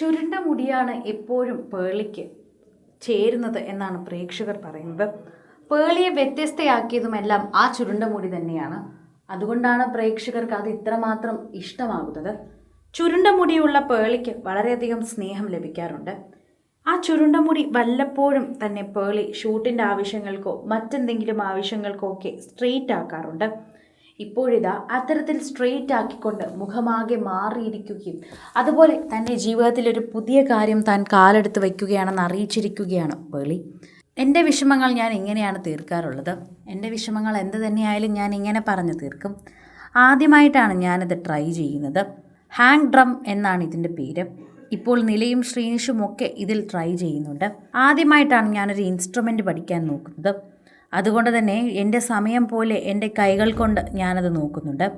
ചുരുണ്ട മുടിയാണ് എപ്പോഴും പേളിക്ക് ചേരുന്നത് എന്നാണ് പ്രേക്ഷകർ പറയുന്നത്. പേളിയെ വ്യത്യസ്തയാക്കിയതുമെല്ലാം ആ ചുരുണ്ട മുടി തന്നെയാണ്. അതുകൊണ്ടാണ് പ്രേക്ഷകർക്ക് അത് ഇത്രമാത്രം ഇഷ്ടമാകുന്നത്. ചുരുണ്ട മുടിയുള്ള പേളിക്ക് വളരെയധികം സ്നേഹം ലഭിക്കാറുണ്ട്. ആ ചുരുണ്ട മുടി വല്ലപ്പോഴും തന്നെ പേളി ഷൂട്ടിന്റെ ആവശ്യങ്ങൾക്കോ മറ്റെന്തെങ്കിലും ആവശ്യങ്ങൾക്കോ ഒക്കെ സ്ട്രെയിറ്റ് ആക്കാറുണ്ട്. ഇപ്പോഴിതാ അത്തരത്തിൽ സ്ട്രെയിറ്റ് ആക്കിക്കൊണ്ട് മുഖമാകെ മാറിയിരിക്കുകയും അതുപോലെ തന്റെ ജീവിതത്തിൽ ഒരു പുതിയ കാര്യം താൻ കാലെടുത്ത് വയ്ക്കുകയാണെന്ന് അറിയിച്ചിരിക്കുകയാണ് പേളി എന്റെ വിഷമങ്ങൾ ഞാൻ ഇങ്ങനെയാണ് തീർക്കാറുള്ളത്? എന്റെ വിഷമങ്ങൾ എന്ത് തന്നെയായാലും ഞാൻ ഇങ്ങനെ പറഞ്ഞു തീർക്കും. ആദ്യമായിട്ടാണ് ഞാനിത് ട്രൈ ചെയ്യുന്നത്. ഹാങ് ഡ്രം എന്നാണ് ഇതിന്റെ പേര്. ഇപ്പോൾ നിലയും ശ്രീനിഷും ഒക്കെ ഇതിൽ ട്രൈ ചെയ്യുന്നുണ്ട്. ആദ്യമായിട്ടാണ് ഞാനൊരു ഇൻസ്ട്രുമെന്റ് പഠിക്കാൻ നോക്കുന്നത്. അതുകൊണ്ട് തന്നെ എന്റെ സമയം പോലെ എന്റെ കൈകൾ കൊണ്ട് ഞാനത് നോക്കുന്നുണ്ട്.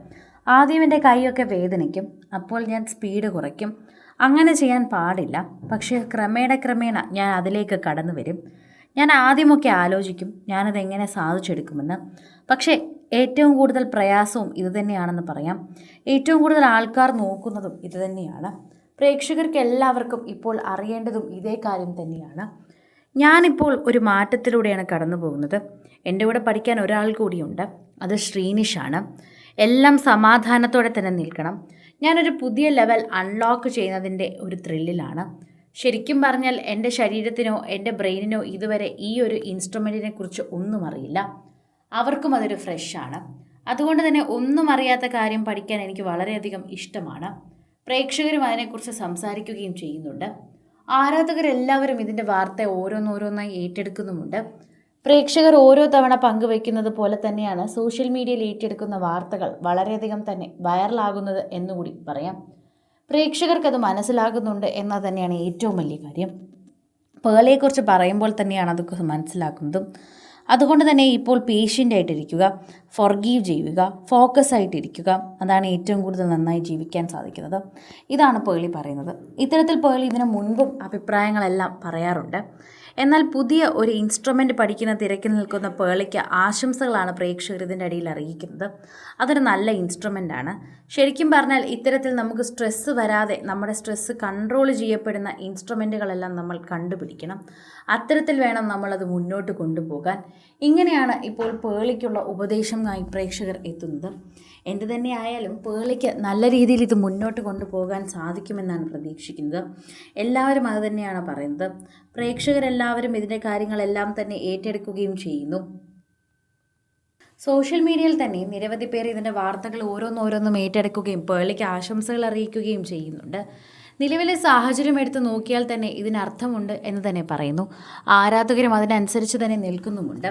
ആദ്യം എന്റെ കൈയൊക്കെ വേദനിക്കും. അപ്പോൾ ഞാൻ സ്പീഡ് കുറയ്ക്കും. അങ്ങനെ ചെയ്യാൻ പാടില്ല. പക്ഷേ ക്രമേണ ക്രമേണ ഞാൻ അതിലേക്ക് കടന്നു വരും. ഞാൻ ആദ്യമൊക്കെ ആലോചിക്കും ഞാനത് എങ്ങനെ സാധിച്ചെടുക്കുമെന്ന്. പക്ഷേ ഏറ്റവും കൂടുതൽ പ്രയാസവും ഇതുതന്നെയാണെന്ന് പറയാം. ഏറ്റവും കൂടുതൽ ആൾക്കാർ നോക്കുന്നതും ഇതുതന്നെയാണ് പ്രേക്ഷകർക്ക് എല്ലാവർക്കും ഇപ്പോൾ അറിയേണ്ടതും ഇതേ കാര്യം തന്നെയാണ്. ഞാനിപ്പോൾ ഒരു മാറ്റത്തിലൂടെയാണ് കടന്നു പോകുന്നത് എന്റെ കൂടെ പഠിക്കാൻ ഒരാൾ കൂടിയുണ്ട്. അത് ശ്രീനിഷാണ്. എല്ലാം സമാധാനത്തോടെ തന്നെ നിൽക്കണം. ഞാനൊരു പുതിയ ലെവൽ അൺലോക്ക് ചെയ്യുന്നതിന്റെ ഒരു ത്രില്ലിലാണ് ശരിക്കും പറഞ്ഞാൽ എന്റെ ശരീരത്തിനോ എന്റെ ബ്രെയിനിനോ ഇതുവരെ ഈ ഒരു ഇൻസ്ട്രുമെന്റിനെ കുറിച്ച് ഒന്നും അറിയില്ല. അവർക്കും അതൊരു ഫ്രഷാണ് അതുകൊണ്ട് തന്നെ ഒന്നും അറിയാത്ത കാര്യം പഠിക്കാൻ എനിക്ക് വളരെയധികം ഇഷ്ടമാണ്. പ്രേക്ഷകരും അതിനെക്കുറിച്ച് സംസാരിക്കുകയും ചെയ്യുന്നുണ്ട്. ആരാധകരെല്ലാവരും ഇതിന്റെ വാർത്ത ഓരോന്നോരോന്നായി ഏറ്റെടുക്കുന്നുമുണ്ട്. പ്രേക്ഷകർ ഓരോ തവണ പങ്കുവയ്ക്കുന്നത് പോലെ തന്നെയാണ് സോഷ്യൽ മീഡിയയിൽ ഏറ്റെടുക്കുന്ന വാർത്തകൾ വളരെയധികം തന്നെ വൈറലാകുന്നത് എന്നുകൂടി പറയാം. പ്രേക്ഷകർക്കത് മനസ്സിലാകുന്നുണ്ട് എന്നത് തന്നെയാണ് ഏറ്റവും വലിയ കാര്യം. പേളയെക്കുറിച്ച് പറയുമ്പോൾ തന്നെയാണ് അതൊക്കെ മനസ്സിലാക്കുന്നതും. അതുകൊണ്ട് തന്നെ ഇപ്പോൾ പേഷ്യന്റ് ആയിട്ടിരിക്കുക. ഫൊർഗീവ് ചെയ്യുക ഫോക്കസ് ആയിട്ടിരിക്കുക. അതാണ് ഏറ്റവും കൂടുതൽ നന്നായി ജീവിക്കാൻ സാധിക്കുന്നത്. ഇതാണ് പേളി പറയുന്നത്. ഇത്തരത്തിൽ പേളി ഇതിനു മുൻപും അഭിപ്രായങ്ങളെല്ലാം പറയാറുണ്ട്. എന്നാൽ പുതിയ ഒരു ഇൻസ്ട്രുമെന്റ് പഠിക്കുന്ന തിരക്കിൽ നിൽക്കുന്ന പേളിക്ക് ആശംസകളാണ് പ്രേക്ഷകർ ഇതിന്റെ അടിയിൽ അറിയിക്കുന്നത്. അതൊരു നല്ല ഇൻസ്ട്രുമെന്റ് ആണ്. ശരിക്കും പറഞ്ഞാൽ ഇത്തരത്തിൽ നമുക്ക് സ്ട്രെസ്സ് വരാതെ നമ്മുടെ സ്ട്രെസ്സ് കൺട്രോൾ ചെയ്യപ്പെടുന്ന ഇൻസ്ട്രുമെന്റുകളെല്ലാം നമ്മൾ കണ്ടുപിടിക്കണം. അത്തരത്തിൽ വേണം നമ്മളത് മുന്നോട്ട് കൊണ്ടുപോകാൻ. ഇങ്ങനെയാണ് ഇപ്പോൾ പേളിക്കുള്ള ഉപദേശമായി പ്രേക്ഷകർ എത്തുന്നത്. എന്ത് തന്നെ ആയാലും പേളിക്ക് നല്ല രീതിയിൽ ഇത് മുന്നോട്ട് കൊണ്ടുപോകാൻ സാധിക്കുമെന്നാണ് പ്രതീക്ഷിക്കുന്നത്. എല്ലാവരും അത് തന്നെയാണ് പറയുന്നത്. പ്രേക്ഷകരെല്ലാവരും ഇതിന്റെ കാര്യങ്ങളെല്ലാം തന്നെ ഏറ്റെടുക്കുകയും ചെയ്യുന്നു. സോഷ്യൽ മീഡിയയിൽ തന്നെ നിരവധി പേർ ഇതിന്റെ വാർത്തകൾ ഓരോന്നോരോന്നും ഏറ്റെടുക്കുകയും പേളിക്ക് ആശംസകൾ അറിയിക്കുകയും ചെയ്യുന്നുണ്ട്. നിലവിലെ സാഹചര്യം എടുത്ത് നോക്കിയാൽ തന്നെ ഇതിനർത്ഥമുണ്ട് എന്ന് തന്നെ പറയുന്നു. ആരാധകരും അതിനനുസരിച്ച് തന്നെ നിൽക്കുന്നുമുണ്ട്.